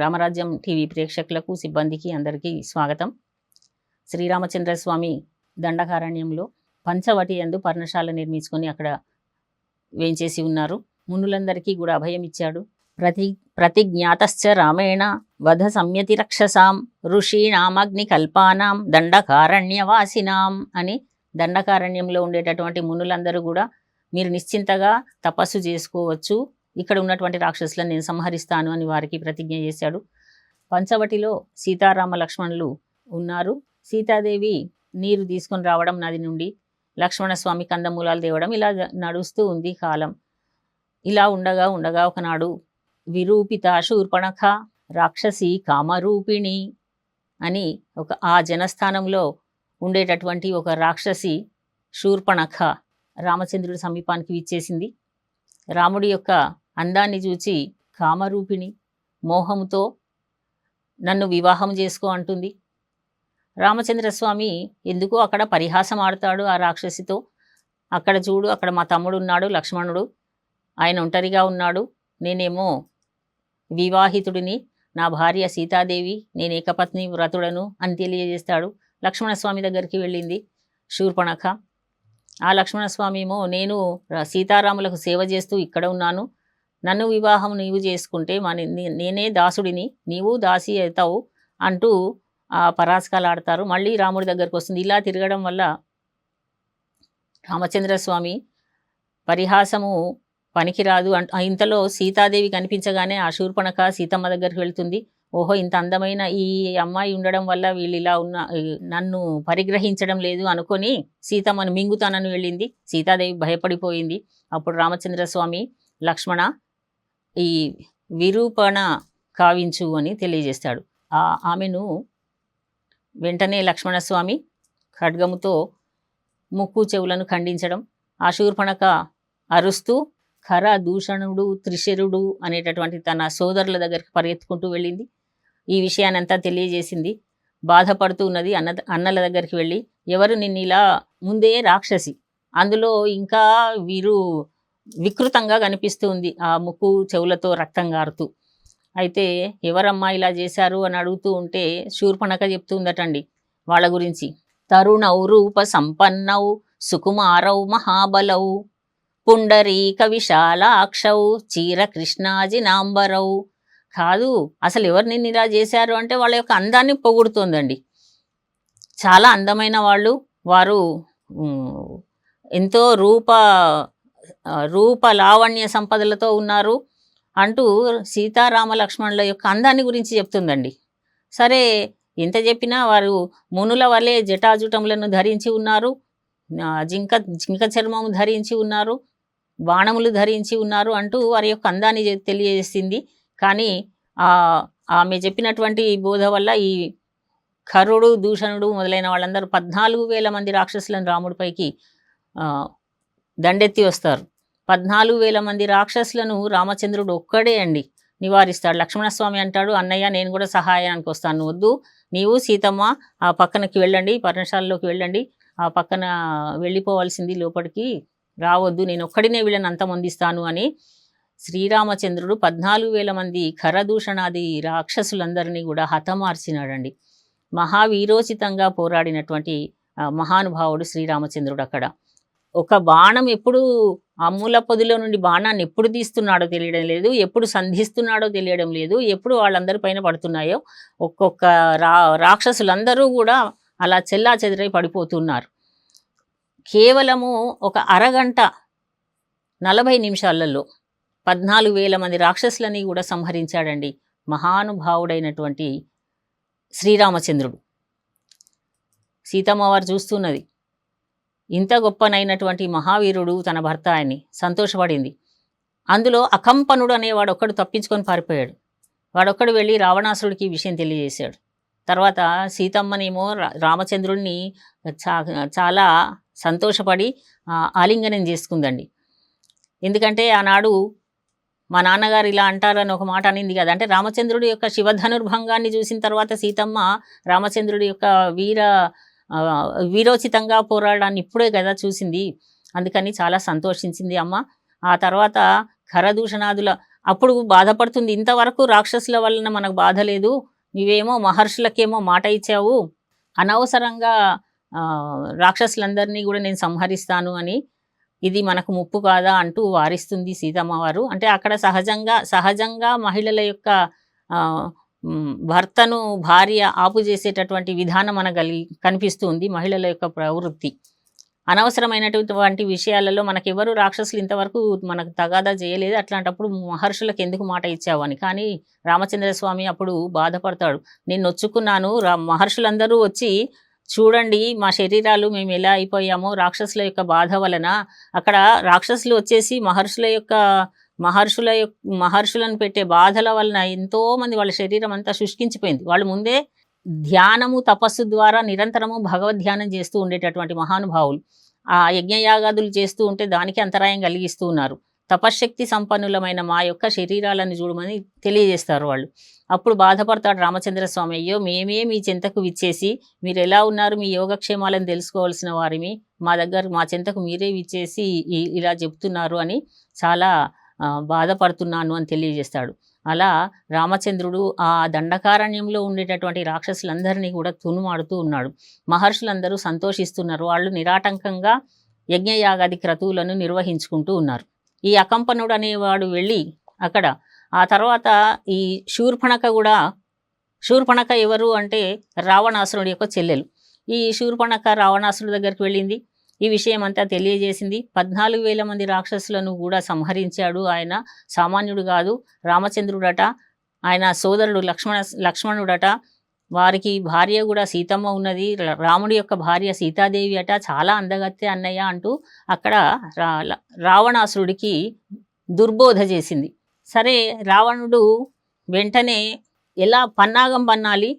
రామరాజ్యం TV ప్రేక్షకులకు సిబ్బందికి అందరికీ స్వాగతం. శ్రీరామచంద్ర స్వామి దండకారణ్యంలో పంచవటి ఎందు పర్ణశాల నిర్మించుకొని అక్కడ వేంచేసి ఉన్నారు. మునులందరికీ కూడా అభయం ఇచ్చాడు. ప్రతి ప్రతిజ్ఞాతశ్చ రామేణ వధ సంయతి రక్షసాం ఋషీణామగ్ని కల్పానాం దండకారణ్యవాసినాం అని దండకారణ్యంలో ఉండేటటువంటి మునులందరూ కూడా మీరు నిశ్చింతగా తపస్సు చేసుకోవచ్చు. ఇక్కడ ఉన్నటువంటి రాక్షసులను నేను సంహరిస్తాను అని వారికి ప్రతిజ్ఞ చేశాడు. పంచవటిలో సీతారామ లక్ష్మణులు ఉన్నారు. సీతాదేవి నీరు తీసుకొని రావడం నది నుండి లక్ష్మణస్వామి కందమూలాలు తేవడం ఇలా నడుస్తూ ఉంది కాలం. ఇలా ఉండగా ఉండగా ఒకనాడు విరూపిత శూర్పణఖ రాక్షసి కామరూపిణి అని ఒక ఆ జనస్థానంలో ఉండేటటువంటి ఒక రాక్షసి శూర్పణఖ రామచంద్రుడి సమీపానికి విచ్చేసింది. రాముడి యొక్క అందాన్ని చూచి కామరూపిణి మోహముతో నన్ను వివాహం చేసుకో అంటుంది. రామచంద్రస్వామి ఎందుకో అక్కడ పరిహాసం ఆడతాడు ఆ రాక్షసితో? అక్కడ చూడు అక్కడ మా తమ్ముడు ఉన్నాడు లక్ష్మణుడు. ఆయన ఒంటరిగా ఉన్నాడు. నేనేమో వివాహితుడిని నా భార్య సీతాదేవి నేను ఏకపత్ని వ్రతుడను అని తెలియజేస్తాడు. లక్ష్మణస్వామి దగ్గరికి వెళ్ళింది శూర్పణఖ. ఆ లక్ష్మణస్వామి ఏమో నేను సీతారాములకు సేవ చేస్తూ ఇక్కడ ఉన్నాను. నన్ను వివాహం నీవు చేసుకుంటే మా నేనే దాసుడిని నీవు దాసి అవుతావు అంటూ ఆ పరాస్కాలు ఆడతారు మళ్ళీ రాముడి దగ్గరకు వస్తుంది. ఇలా తిరగడం వల్ల రామచంద్రస్వామి పరిహాసము పనికిరాదు అంట ఇంతలో సీతాదేవి కనిపించగానే ఆ శూర్పణక సీతమ్మ దగ్గరికి వెళ్తుంది. ఓహో ఇంత అందమైన ఈ అమ్మాయి ఉండడం వల్ల వీళ్ళు ఇలా ఉన్న నన్ను పరిగ్రహించడం లేదు అనుకొని సీతమ్మను మింగుతానని వెళ్ళింది. సీతాదేవి భయపడిపోయింది. అప్పుడు రామచంద్రస్వామి లక్ష్మణ ఈ విరూపణ కావించు అని తెలియజేస్తాడు. ఆ ఆమెను వెంటనే లక్ష్మణస్వామి ఖడ్గముతో ముక్కు చెవులను ఖండించడం ఆ శూర్పణక అరుస్తూ ఖర దూషణుడు త్రిశరుడు అనేటటువంటి తన సోదరుల దగ్గరికి పరిగెత్తుకుంటూ వెళ్ళింది. ఈ విషయానంతా తెలియజేసింది. బాధపడుతూ ఉన్నది అన్న అన్నల దగ్గరికి వెళ్ళి ఎవరు నిన్ను ఇలా ముందే రాక్షసి అందులో ఇంకా వీరు వికృతంగా కనిపిస్తుంది ఆ ముక్కు చెవులతో రక్తం గారుతూ. అయితే ఎవరమ్మా ఇలా చేశారు అని అడుగుతూ ఉంటే శూర్పణక చెప్తుందటండి వాళ్ళ గురించి. తరుణౌ రూప సంపన్నౌ సుకుమారౌ మహాబలౌ పుండరీక విశాలాక్షౌ చీర కృష్ణాజి నాంబరౌ కాదు అసలు ఎవరు నిన్ను ఇలా చేశారు అంటే వాళ్ళ యొక్క అందాన్ని పొగుడుతోందండి. చాలా అందమైన వాళ్ళు. వారు ఎంతో రూప రూప లావణ్య సంపదలతో ఉన్నారు అంటూ సీతారామ లక్ష్మణుల యొక్క అందాన్ని గురించి చెప్తుందండి. సరే ఎంత చెప్పినా వారు మునుల వలె జటాజుటములను ధరించి ఉన్నారు జింక జింక చర్మము ధరించి ఉన్నారు బాణములు ధరించి ఉన్నారు అంటూ వారి యొక్క అందాన్ని తెలియజేసింది. కానీ ఆమె చెప్పినటువంటి బోధ వల్ల ఈ కరుడు దూషణుడు మొదలైన వాళ్ళందరూ పద్నాలుగు వేల మంది రాక్షసులను రాముడిపైకి దండెత్తి వస్తారు. పద్నాలుగు వేల మంది రాక్షసులను రామచంద్రుడు ఒక్కడే అండి. నివారిస్తాడు. లక్ష్మణస్వామి అంటాడు అన్నయ్య నేను కూడా సహాయానికి వస్తాను. వద్దు. నీవు సీతమ్మ ఆ పక్కనకి వెళ్ళండి. పర్ణశాలలోకి వెళ్ళండి. ఆ పక్కన వెళ్ళిపోవాల్సింది లోపలికి రావద్దు. నేను ఒక్కడినే వీళ్ళని అంతమొందిస్తాను అని శ్రీరామచంద్రుడు పద్నాలుగు వేల మంది ఖరదూషణాది రాక్షసులందరినీ కూడా హతమార్చినాడండి. మహావీరోచితంగా పోరాడినటువంటి మహానుభావుడు శ్రీరామచంద్రుడు అక్కడ. ఒక బాణం ఎప్పుడు అమ్ముల పొదిలో నుండి బాణాన్ని ఎప్పుడు తీస్తున్నాడో తెలియడం లేదు ఎప్పుడు సంధిస్తున్నాడో తెలియడం లేదు ఎప్పుడు వాళ్ళందరి పైన పడుతున్నాయో ఒక్కొక్క రా రాక్షసులందరూ కూడా అలా చెల్లా చెదిరై పడిపోతున్నారు. కేవలము ఒక అరగంట నలభై నిమిషాలలో పద్నాలుగు వేల మంది రాక్షసులని కూడా సంహరించాడండి మహానుభావుడైనటువంటి శ్రీరామచంద్రుడు. సీతమ్మ వారు చూస్తున్నది. ఇంత గొప్పనైనటువంటి మహావీరుడు తన భర్త అని సంతోషపడింది. అందులో అకంపనుడు అనేవాడు ఒక్కడు తప్పించుకొని పారిపోయాడు. వాడొక్కడు వెళ్ళి రావణాసురుడికి ఈ విషయం తెలియజేశాడు. తర్వాత సీతమ్మనేమో రామచంద్రుడిని చా చాలా సంతోషపడి ఆలింగనం చేసుకుందండి. ఎందుకంటే ఆనాడు మా నాన్నగారు ఇలా అంటారని ఒక మాట అనింది కదా. అంటే రామచంద్రుడి యొక్క శివధనుర్భంగాన్ని చూసిన తర్వాత సీతమ్మ రామచంద్రుడి యొక్క వీర వీరోచితంగా పోరాడాన్ని ఇప్పుడే కదా చూసింది. అందుకని చాలా సంతోషించింది అమ్మ. ఆ తర్వాత ఖరదూషణాదుల అప్పుడు బాధపడుతుంది. ఇంతవరకు రాక్షసుల వలన మనకు బాధ లేదు. నువ్వేమో మహర్షులకేమో మాట ఇచ్చావు. అనవసరంగా రాక్షసులందరినీ కూడా నేను సంహరిస్తాను అని ఇది మనకు ముప్పు కాదా అంటూ వారిస్తుంది సీతమ్మవారు అంటే అక్కడ సహజంగా సహజంగా మహిళల యొక్క భర్తను భార్య ఆపు చేసేటటువంటి విధానం మనకు కనిపిస్తుంది మహిళల యొక్క ప్రవృత్తి. అనవసరమైనటువంటి విషయాలలో మనకెవరు రాక్షసులు ఇంతవరకు మనకు తగాదా చేయలేదు. అట్లాంటప్పుడు మహర్షులకు ఎందుకు మాట ఇచ్చావని కానీ రామచంద్ర స్వామి అప్పుడు బాధపడతాడు. నేను నొచ్చుకున్నాను. రా మహర్షులందరూ వచ్చి చూడండి మా శరీరాలు మేము ఎలా అయిపోయామో రాక్షసుల యొక్క బాధ వలన. అక్కడ రాక్షసులు వచ్చేసి మహర్షుల యొక్క మహర్షుల యొక్క మహర్షులను పెట్టే బాధల వలన ఎంతోమంది వాళ్ళ శరీరం అంతా శుష్కించిపోయింది. వాళ్ళు ముందే ధ్యానము తపస్సు ద్వారా నిరంతరము భగవద్ ధ్యానం చేస్తూ ఉండేటటువంటి మహానుభావులు. ఆ యజ్ఞయాగాదులు చేస్తూ ఉంటే దానికి అంతరాయం కలిగిస్తూ ఉన్నారు. తపశ్శక్తి సంపన్నులమైన మా యొక్క శరీరాలను చూడమని తెలియజేస్తారు వాళ్ళు. అప్పుడు బాధపడతాడు రామచంద్ర స్వామి అయ్యో మేమే మీ చెంతకు విచ్చేసి మీరు ఎలా ఉన్నారు? మీ యోగక్షేమాలను తెలుసుకోవాల్సిన వారిమి. మా దగ్గర మా చెంతకు మీరే విచ్చేసి ఇలా చెప్తున్నారు అని చాలా బాధపడుతున్నాను అని తెలియజేస్తాడు. అలా రామచంద్రుడు ఆ దండకారణ్యంలో ఉండేటటువంటి రాక్షసులందరినీ కూడా తునుమాడుతూ ఉన్నాడు. మహర్షులందరూ సంతోషిస్తున్నారు. వాళ్ళు నిరాటంకంగా యజ్ఞయాగాది క్రతువులను నిర్వహించుకుంటూ ఉన్నారు. ఈ అకంపనుడు అనేవాడు వెళ్ళి అక్కడ ఆ తర్వాత ఈ శూర్పణక కూడా శూర్పణక ఎవరు అంటే రావణాసురుడి యొక్క చెల్లెలు. ఈ శూర్పణక రావణాసురుడి దగ్గరికి వెళ్ళింది. ఈ విషయం అంతా తెలియజేసింది. పద్నాలుగు వేల మంది రాక్షసులను కూడా సంహరించాడు ఆయన. సామాన్యుడు కాదు రామచంద్రుడట. ఆయన సోదరుడు లక్ష్మణ లక్ష్మణుడట. వారికి భార్య కూడా సీతమ్మ ఉన్నది. రాముడి యొక్క భార్య సీతాదేవి అట. చాలా అందగత్తే అన్నయ్య అంటూ అక్కడ రా రావణాసురుడికి దుర్బోధ చేసింది. సరే రావణుడు వెంటనే ఎలా పన్నాగం పన్నాలి?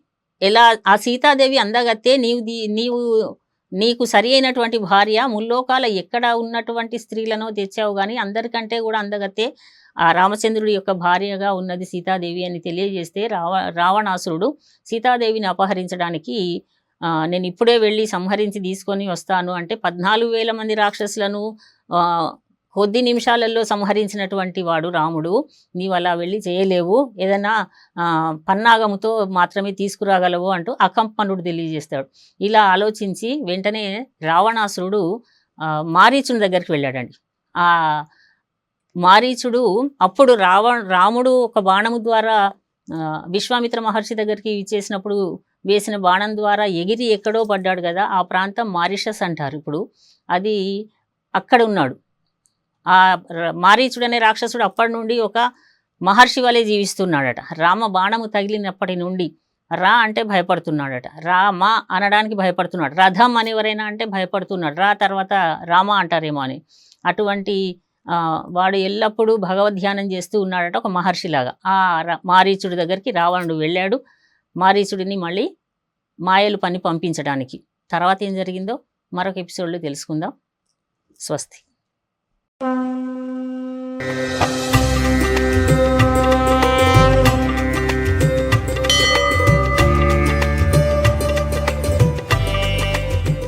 ఎలా ఆ సీతాదేవి అందగత్తే నీవు దీ నీవు నీకు సరి అయినటువంటి భార్య ముల్లోకాల ఎక్కడ ఉన్నటువంటి స్త్రీలను తెచ్చావు కానీ అందరికంటే కూడా అందగత్తే ఆ రామచంద్రుడి యొక్క భార్యగా ఉన్నది సీతాదేవి అని తెలియజేస్తే రావ రావణాసురుడు సీతాదేవిని అపహరించడానికి నేను ఇప్పుడే వెళ్ళి సంహరించి తీసుకొని వస్తాను అంటే పద్నాలుగు వేల మంది రాక్షసులను కొద్ది నిమిషాలలో సంహరించినటువంటి వాడు రాముడు. నీవు అలా వెళ్ళి చేయలేవు. ఏదైనా పన్నాగముతో మాత్రమే తీసుకురాగలవు అంటూ అకంపనుడు తెలియజేస్తాడు. ఇలా ఆలోచించి వెంటనే రావణాసురుడు మారీచుని దగ్గరికి వెళ్ళాడండి. ఆ మారీచుడు అప్పుడు రావ రాముడు ఒక బాణము ద్వారా విశ్వామిత్ర మహర్షి దగ్గరికి ఇచ్చేసినప్పుడు వేసిన బాణం ద్వారా ఎగిరి ఎక్కడో పడ్డాడు కదా ఆ ప్రాంతం మారిషస్ అంటారు ఇప్పుడు. అది అక్కడ ఉన్నాడు. ఆ మారీచుడు అనే రాక్షసుడు అప్పటి నుండి ఒక మహర్షి వలె జీవిస్తున్నాడట. రామ బాణము తగిలినప్పటి నుండి రా అంటే భయపడుతున్నాడట. రామ అనడానికి భయపడుతున్నాడు. రథం అని ఎవరైనా అంటే భయపడుతున్నాడు. రా తర్వాత రామ అంటారేమో అని. అటువంటి వాడు ఎల్లప్పుడూ భగవద్ధ్యానం చేస్తూ ఉన్నాడట ఒక మహర్షిలాగా. ఆ మారీచుడి దగ్గరికి రావణుడు వెళ్ళాడు. మారీచుడిని మళ్ళీ మాయలు పని పంపించడానికి. తర్వాత ఏం జరిగిందో మరొక ఎపిసోడ్లో తెలుసుకుందాం. స్వస్తి.